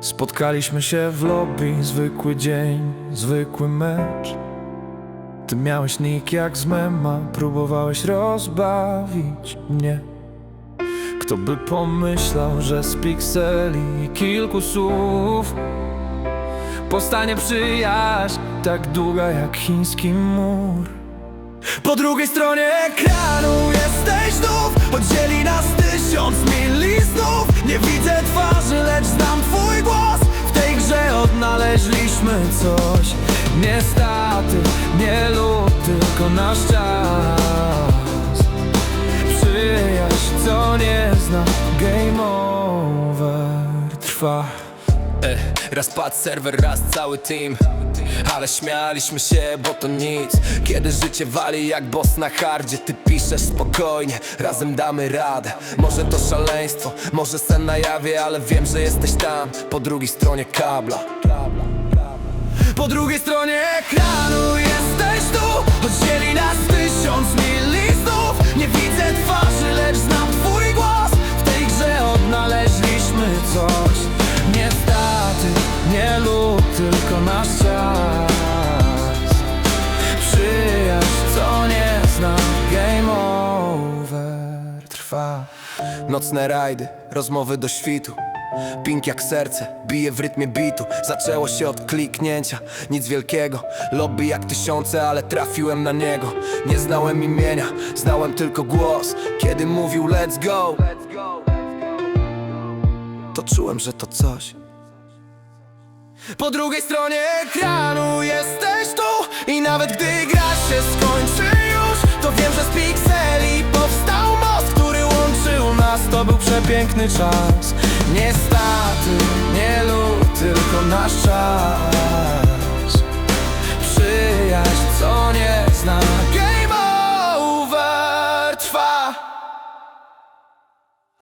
Spotkaliśmy się w lobby, zwykły dzień, zwykły mecz. Ty miałeś nick jak z mema, próbowałeś rozbawić mnie. Kto by pomyślał, że z pikseli i kilku słów Powstanie przyjaźń, tak długa jak chiński mur? Po drugiej stronie ekranu jesteś znów Oddzieli coś. Niestety, nie lud, tylko nasz czas. Przyjaźń, co nie zna Game over trwa. E, Raz padł serwer, raz cały team. Ale śmialiśmy się, bo to nic. Kiedy życie wali jak boss na hardzie Ty piszesz spokojnie, razem damy radę. Może to szaleństwo, może sen na jawie Ale wiem, że jesteś tam, po drugiej stronie kabla Po drugiej stronie ekranu jesteś tu Oddzieli nas tysiąc mil i znów Nie widzę twarzy, lecz znam twój głos. W tej grze odnaleźliśmy coś. Niestety, nie lud, tylko nasz czas. Przyjaźń, co nie zna Game over trwa. Nocne rajdy, rozmowy do świtu Pink jak serce, bije w rytmie bitu. Zaczęło się od kliknięcia, nic wielkiego. Lobby jak tysiące, ale trafiłem na niego. Nie znałem imienia, znałem tylko głos. Kiedy mówił let's go. To czułem, że to coś. Po drugiej stronie ekranu jesteś tu. I nawet gdy gra się skończy już To wiem, że z pikseli powstał most Który łączył nas, to był przepiękny czas Niestety, nie lud, tylko nasz czas